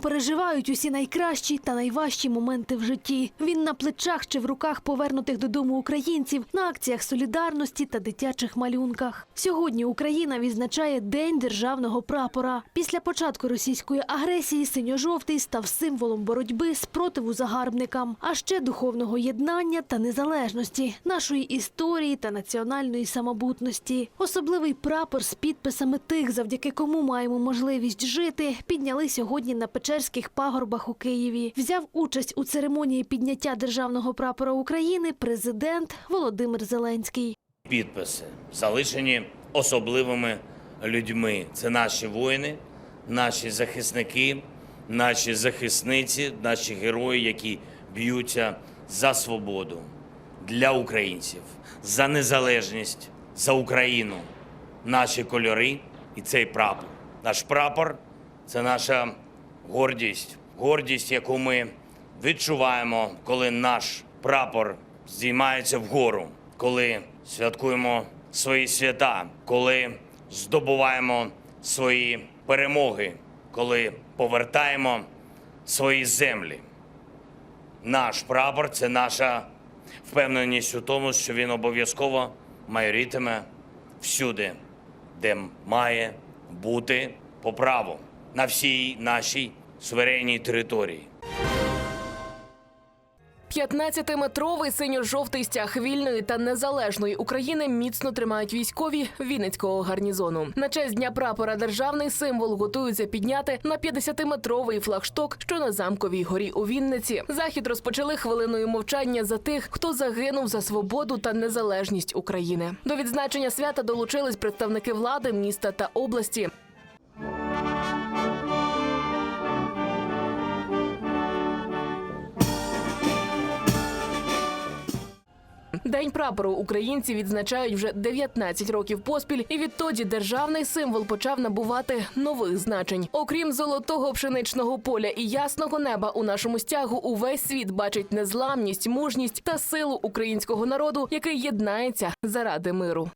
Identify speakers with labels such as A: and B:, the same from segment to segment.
A: Переживають усі найкращі та найважчі моменти в житті. Він на плечах чи в руках повернутих додому українців на акціях солідарності та дитячих малюнках. Сьогодні Україна відзначає День державного прапора. Після початку російської агресії синьо-жовтий став символом боротьби спротиву загарбникам, а ще духовного єднання та незалежності, нашої історії та національної самобутності. Особливий прапор з підписами тих, завдяки кому маємо можливість жити, підняли сьогодні на Печерських пагорбах у Києві. Взяв участь у церемонії підняття державного прапора України президент Володимир Зеленський.
B: підписи, залишені особливими людьми. Це наші воїни, наші захисники, наші захисниці, наші герої, які б'ються за свободу для українців, за незалежність, за Україну, наші кольори і цей прапор. Наш прапор це наша гордість, гордість, яку ми відчуваємо, коли наш прапор здіймається вгору, коли святкуємо свої свята, коли здобуваємо свої перемоги, коли повертаємо свої землі. Наш прапор це наша впевненість у тому, що він обов'язково майорітиме всюди, де має бути по праву на всій нашій суверенній території.
C: 15-метровий синьо-жовтий стяг вільної та незалежної України міцно тримають військові Вінницького гарнізону. На честь дня прапора державний символ готуються підняти на 50-метровий флагшток, що на замковій горі у Вінниці. Захід розпочали хвилиною мовчання за тих, хто загинув за свободу та незалежність України. До відзначення свята долучились представники влади, міста та області. День прапору українці відзначають вже 19 років поспіль, і відтоді державний символ почав набувати нових значень. Окрім золотого пшеничного поля і ясного неба, у нашому стягу увесь світ бачить незламність, мужність та силу українського народу, який єднається заради миру.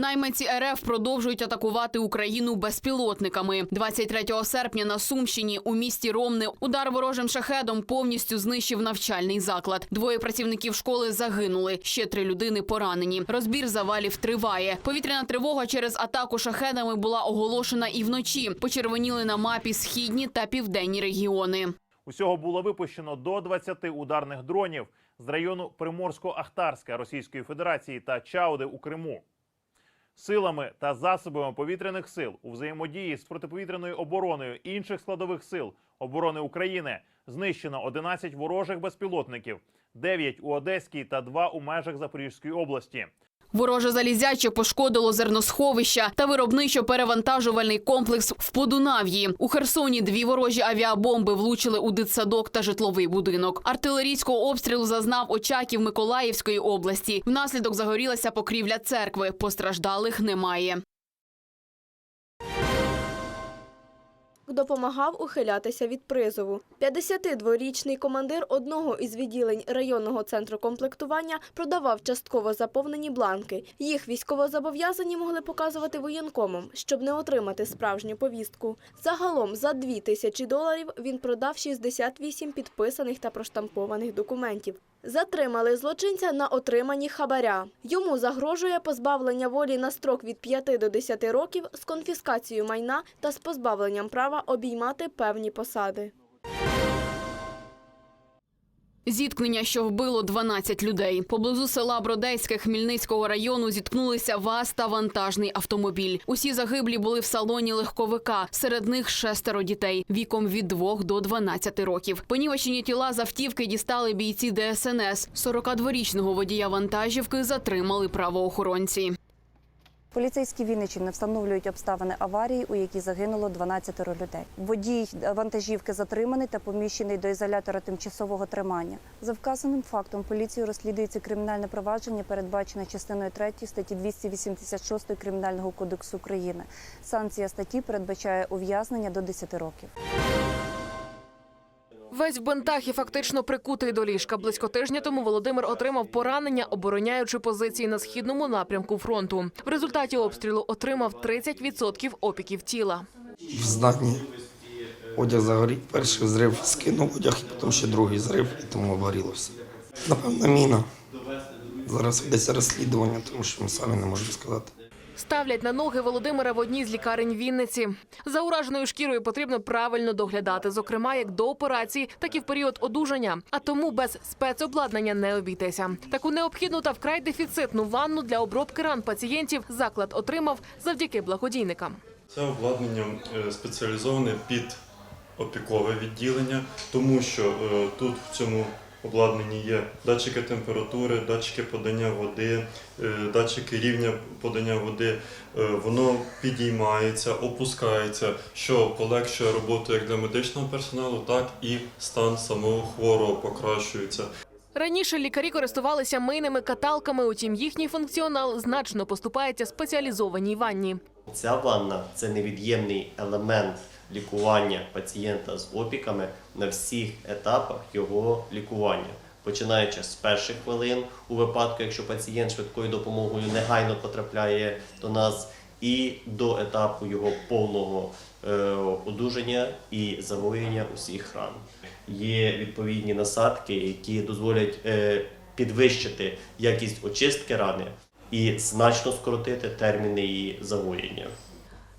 D: Найманці РФ продовжують атакувати Україну безпілотниками. 23 серпня на Сумщині у місті Ромни удар ворожим шахедом повністю знищив навчальний заклад. Двоє працівників школи загинули. Ще три людини поранені. Розбір завалів триває. Повітряна тривога через атаку шахедами була оголошена і вночі. Почервоніли на мапі східні та південні регіони.
E: Усього було випущено до 20 ударних дронів з району Приморсько-Ахтарська Російської Федерації та Чауди у Криму. Силами та засобами повітряних сил у взаємодії з протиповітряною обороною інших складових сил оборони України знищено 11 ворожих безпілотників, 9 у Одеській та 2 у межах Запорізької області.
D: Вороже залізяче пошкодило зерносховища та виробничо-перевантажувальний комплекс в Подунав'ї. У Херсоні дві ворожі авіабомби влучили у дитсадок та житловий будинок. Артилерійського обстрілу зазнав Очаків Миколаївської області. Внаслідок загорілася покрівля церкви. Постраждалих немає.
F: Допомагав ухилятися від призову. 52-річний командир одного із відділень районного центру комплектування продавав частково заповнені бланки. Їх військовозобов'язані могли показувати воєнкомам, щоб не отримати справжню повістку. Загалом за 2 тисячі доларів він продав 68 підписаних та проштампованих документів. Затримали злочинця на отриманні хабаря. Йому загрожує позбавлення волі на строк від 5 до 10 років з конфіскацією майна та з позбавленням права обіймати певні посади.
D: Зіткнення, що вбило 12 людей. Поблизу села Бродейське Хмельницького району зіткнулися ВАЗ та вантажний автомобіль. Усі загиблі були в салоні легковика. Серед них шестеро дітей віком від 2 до 12 років. Понівечені тіла з автівки дістали бійці ДСНС. 42-річного водія вантажівки затримали правоохоронці.
G: Поліцейські Вінниччини встановлюють обставини аварії, у якій загинуло 12 людей. Водій вантажівки затриманий та поміщений до ізолятора тимчасового тримання. За вказаним фактом поліцією розслідується кримінальне провадження, передбачене частиною 3 статті 286 Кримінального кодексу України. Санкція статті передбачає ув'язнення до 10 років.
C: Весь в бинтах і фактично прикутий до ліжка. Близько тижня тому Володимир отримав поранення, обороняючи позиції на східному напрямку фронту. В результаті обстрілу отримав 30% опіків тіла.
H: В зданні одяг загорів, перший зрив скинув одяг, і потім ще другий зрив, і тому обгоріло все. Напевно, міна. Зараз ведеться розслідування, тому що ми самі не можемо сказати.
C: Ставлять на ноги Володимира в одній з лікарень Вінниці. За ураженою шкірою потрібно правильно доглядати, зокрема як до операції, так і в період одужання. А тому без спецобладнання не обійтися. Таку необхідну та вкрай дефіцитну ванну для обробки ран пацієнтів заклад отримав завдяки благодійникам.
I: Це обладнання е, спеціалізоване під опікове відділення, тому що е, тут в цьому обладнанні є датчики температури, датчики подання води, е, датчики рівня подання води. Е, Воно підіймається, опускається, що полегшує роботу як для медичного персоналу, так і стан самого хворого покращується.
C: Раніше лікарі користувалися мийними каталками, утім їхній функціонал значно поступається спеціалізованій ванні.
J: Ця ванна це невід'ємний елемент лікування пацієнта з опіками на всіх етапах його лікування. Починаючи з перших хвилин, у випадку, якщо пацієнт швидкою допомогою негайно потрапляє до нас, і до етапу його повного е, одужання і загоєння усіх ран. Є відповідні насадки, які дозволять е, підвищити якість очистки рани і значно скоротити терміни її загоєння.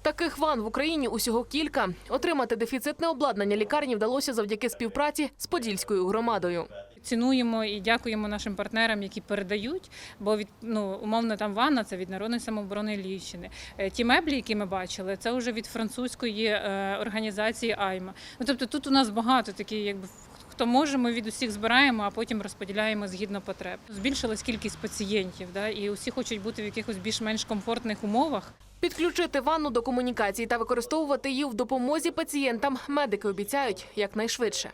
C: Таких ван в Україні усього кілька. Отримати дефіцитне обладнання лікарні вдалося завдяки співпраці з подільською громадою.
K: Цінуємо і дякуємо нашим партнерам, які передають. Бо від ну умовно там ванна це від народної самооборони Львівщини. Е, Ті меблі, які ми бачили, це вже від французької е, організації Айма. Ну тобто тут у нас багато такі, якби хто може, ми від усіх збираємо, а потім розподіляємо згідно потреб. Збільшилась кількість пацієнтів, да, і усі хочуть бути в якихось більш-менш комфортних умовах.
C: Підключити ванну до комунікації та використовувати її в допомозі пацієнтам медики обіцяють якнайшвидше.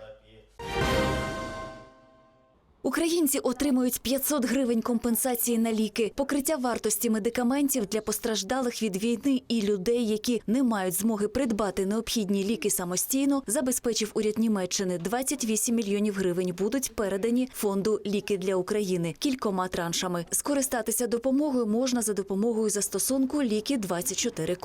L: Українці отримують 500 гривень компенсації на ліки, покриття вартості медикаментів для постраждалих від війни і людей, які не мають змоги придбати необхідні ліки самостійно, забезпечив уряд Німеччини. 28 мільйонів гривень будуть передані фонду Ліки для України кількома траншами. Скористатися допомогою можна за допомогою застосунку ліки 24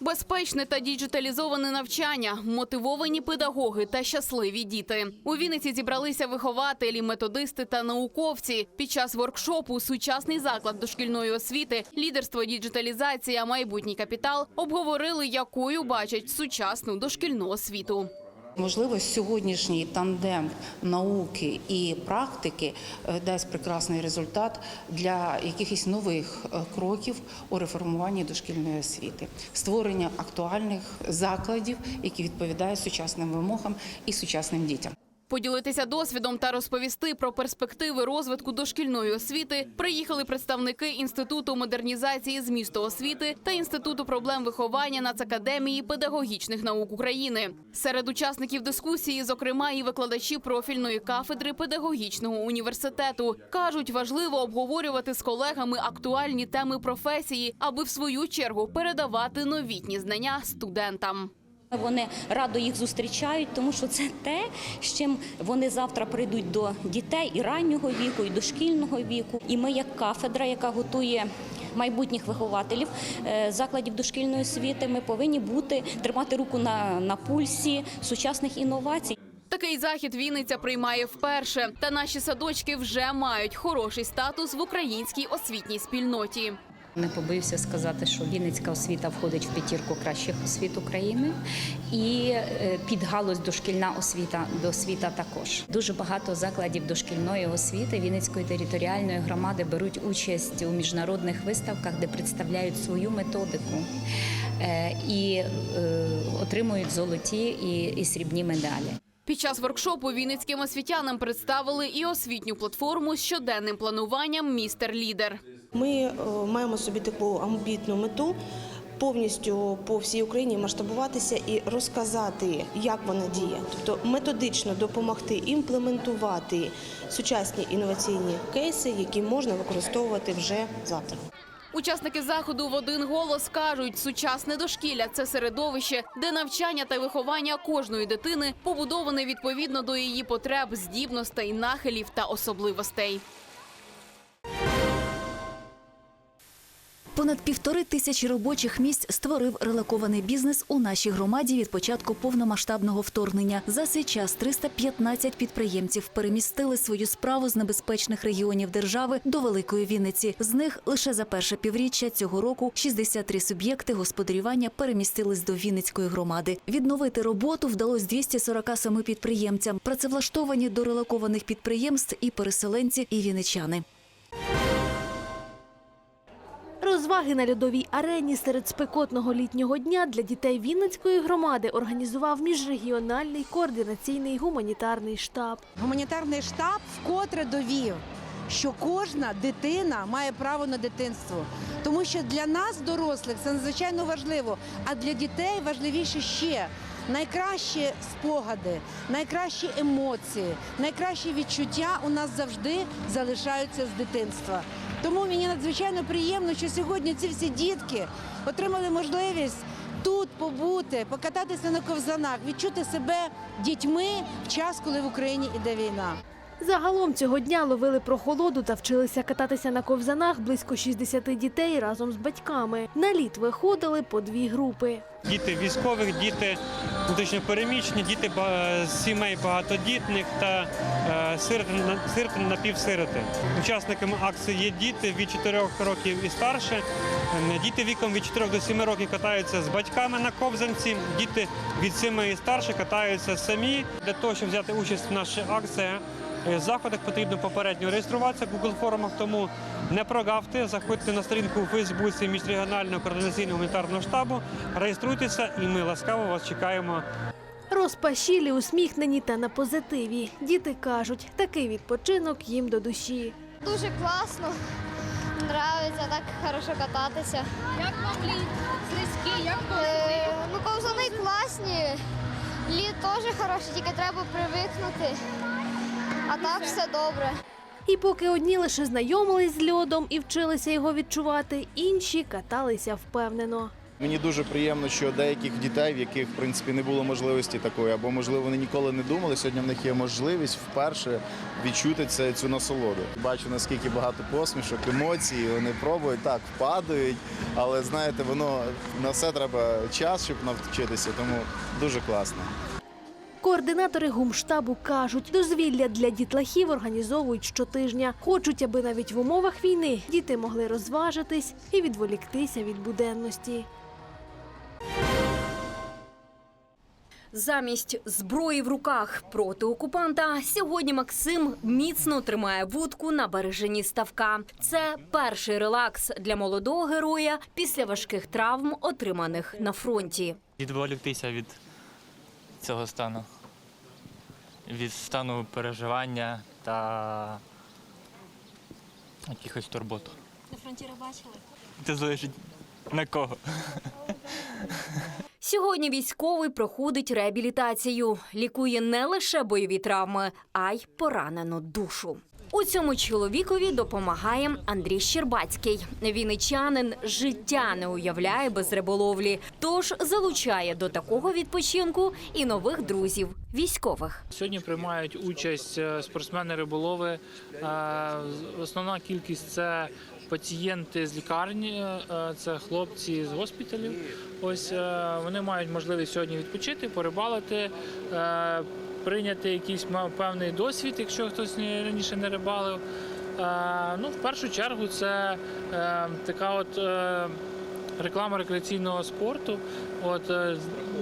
D: Безпечне та діджиталізоване навчання, мотивовані педагоги та щасливі діти. У Вінниці зібралися вихователі, методисти та науковці. Під час воркшопу сучасний заклад дошкільної освіти, лідерство діджиталізація, майбутній капітал обговорили, якою бачать сучасну дошкільну освіту.
M: Можливо, сьогоднішній тандем науки і практики е, дасть прекрасний результат для якихось нових е, кроків у реформуванні дошкільної освіти, створення актуальних закладів, які відповідають сучасним вимогам і сучасним дітям.
D: Поділитися досвідом та розповісти про перспективи розвитку дошкільної освіти приїхали представники інституту модернізації змісту освіти та інституту проблем виховання Нацакадемії педагогічних наук України. Серед учасників дискусії, зокрема, і викладачі профільної кафедри педагогічного університету кажуть, важливо обговорювати з колегами актуальні теми професії, аби в свою чергу передавати новітні знання студентам.
N: Вони радо їх зустрічають, тому що це те, з чим вони завтра прийдуть до дітей і раннього віку, і дошкільного віку. І ми, як кафедра, яка готує майбутніх вихователів е, закладів дошкільної освіти, ми повинні бути тримати руку на, на пульсі сучасних інновацій.
D: Такий захід Вінниця приймає вперше, та наші садочки вже мають хороший статус в українській освітній спільноті.
M: Не побоюся сказати, що Вінницька освіта входить в п'ятірку кращих освіт України, і е, під галузь дошкільна освіта до освіта також. Дуже багато закладів дошкільної освіти Вінницької територіальної громади беруть участь у міжнародних виставках, де представляють свою методику е, і е, отримують золоті і срібні медалі.
D: Під час воркшопу вінницьким освітянам представили і освітню платформу з щоденним плануванням Містер Лідер.
O: Ми е, маємо собі таку амбітну мету повністю по всій Україні масштабуватися і розказати, як вона діє, тобто методично допомогти імплементувати сучасні інноваційні кейси, які можна використовувати вже завтра.
D: Учасники заходу в один голос кажуть, сучасне дошкілля це середовище, де навчання та виховання кожної дитини побудоване відповідно до її потреб, здібностей, нахилів та особливостей.
L: Понад півтори тисячі робочих місць створив релокований бізнес у нашій громаді від початку повномасштабного вторгнення. За цей час 315 підприємців перемістили свою справу з небезпечних регіонів держави до Великої Вінниці. З них лише за перше півріччя цього року 63 суб'єкти господарювання перемістились до Вінницької громади. Відновити роботу вдалося 247 підприємцям. Працевлаштовані до релокованих підприємств і переселенці, і вінничани.
A: Розваги на льодовій арені серед спекотного літнього дня для дітей Вінницької громади організував міжрегіональний координаційний гуманітарний штаб.
P: Гуманітарний штаб вкотре довів, що кожна дитина має право на дитинство. Тому що для нас, дорослих, це надзвичайно важливо, а для дітей важливіше ще. Найкращі спогади, найкращі емоції, найкращі відчуття у нас завжди залишаються з дитинства. Тому мені надзвичайно приємно, що сьогодні ці всі дітки отримали можливість тут побути, покататися на ковзанах, відчути себе дітьми в час, коли в Україні іде війна.
A: Загалом цього дня ловили прохолоду та вчилися кататися на ковзанах близько 60 дітей разом з батьками. На лід виходили по дві групи.
Q: Діти військових, діти внутрішньо переміщені, діти з сімей багатодітних та е, сироти, напівсироти. Учасниками акції є діти від 4 років і старше. Е, Діти віком від 4 до 7 років катаються з батьками на ковзанці. Діти від 7 і старше катаються самі. Для того, щоб взяти участь в нашій акції, заходах потрібно попередньо реєструватися в Google формах, тому не прогавте, заходьте на сторінку у Фейсбуці міжрегіонального координаційного гуманітарного штабу, реєструйтеся, і ми ласкаво вас чекаємо.
A: Розпашілі, усміхнені та на позитиві. Діти кажуть, такий відпочинок їм до душі.
R: Дуже класно. Нравиться так хорошо кататися. Як вам лід? Слизький, як е, Ну, ковзани класні. Лід теж хороший, тільки треба привикнути. А так все добре.
A: І поки одні лише знайомились з льодом і вчилися його відчувати, інші каталися впевнено.
S: Мені дуже приємно, що деяких дітей, в яких в принципі не було можливості такої, або можливо вони ніколи не думали. Сьогодні в них є можливість вперше відчути це цю насолоду. Бачу наскільки багато посмішок, емоцій. Вони пробують так, впадають, але знаєте, воно на все треба час, щоб навчитися, тому дуже класно.
A: Координатори гумштабу кажуть, дозвілля для дітлахів організовують щотижня. Хочуть, аби навіть в умовах війни діти могли розважитись і відволіктися від буденності.
T: Замість зброї в руках проти окупанта сьогодні Максим міцно тримає вудку на бережині ставка. Це перший релакс для молодого героя після важких травм, отриманих на фронті.
U: відволіктися від цього стану, від стану переживання та якихось турбот.
R: На фронтірах бачили?
U: Це залежить на кого.
T: Сьогодні військовий проходить реабілітацію, лікує не лише бойові травми, а й поранену душу. У цьому чоловікові допомагає Андрій Щербацький. Вінничанин життя не уявляє без риболовлі, тож залучає до такого відпочинку і нових друзів військових.
V: Сьогодні приймають участь е, спортсмени-риболови. Е, Основна кількість це пацієнти з лікарні, е, це хлопці з госпіталів. Ось вони мають можливість сьогодні відпочити, порибалити, прийняти якийсь ма- певний досвід, якщо хтось раніше не рибалив. Е, Ну, в першу чергу, це е, така от. е, Реклама рекреаційного спорту, от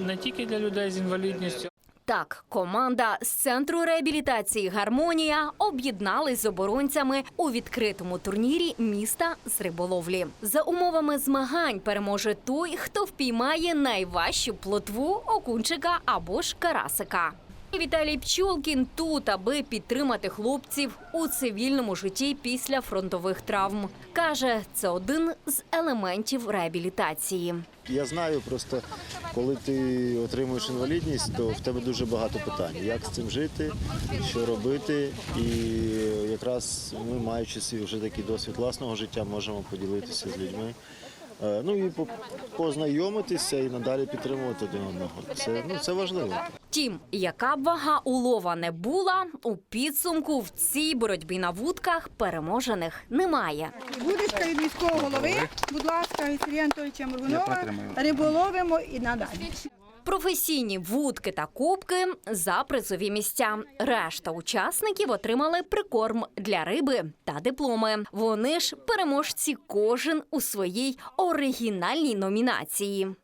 V: не тільки для людей з інвалідністю,
T: Так, команда з центру реабілітації Гармонія об'єдналась з оборонцями у відкритому турнірі міста з риболовлі. За умовами змагань переможе той, хто впіймає найважчу плотву окунчика або ж карасика. Віталій Пчолкін тут, аби підтримати хлопців у цивільному житті після фронтових травм. каже, це один з елементів реабілітації.
W: Я знаю просто, коли ти отримуєш інвалідність, то в тебе дуже багато питань. Як з цим жити, що робити. І якраз ми, маючи свій вже такий досвід власного життя, можемо поділитися з людьми Ну і по- познайомитися і надалі підтримувати один одного. Це, ну, це важливо.
T: Тім, яка б вага улова не була, у підсумку в цій боротьбі на вудках переможених немає.
O: Будочка від військового голови, будь ласка, від Сергія Анатолійовича Моргунова, риболовимо і надалі.
T: Професійні вудки та кубки за призові місця. Решта учасників отримали прикорм для риби та дипломи. Вони ж переможці кожен у своїй оригінальній номінації.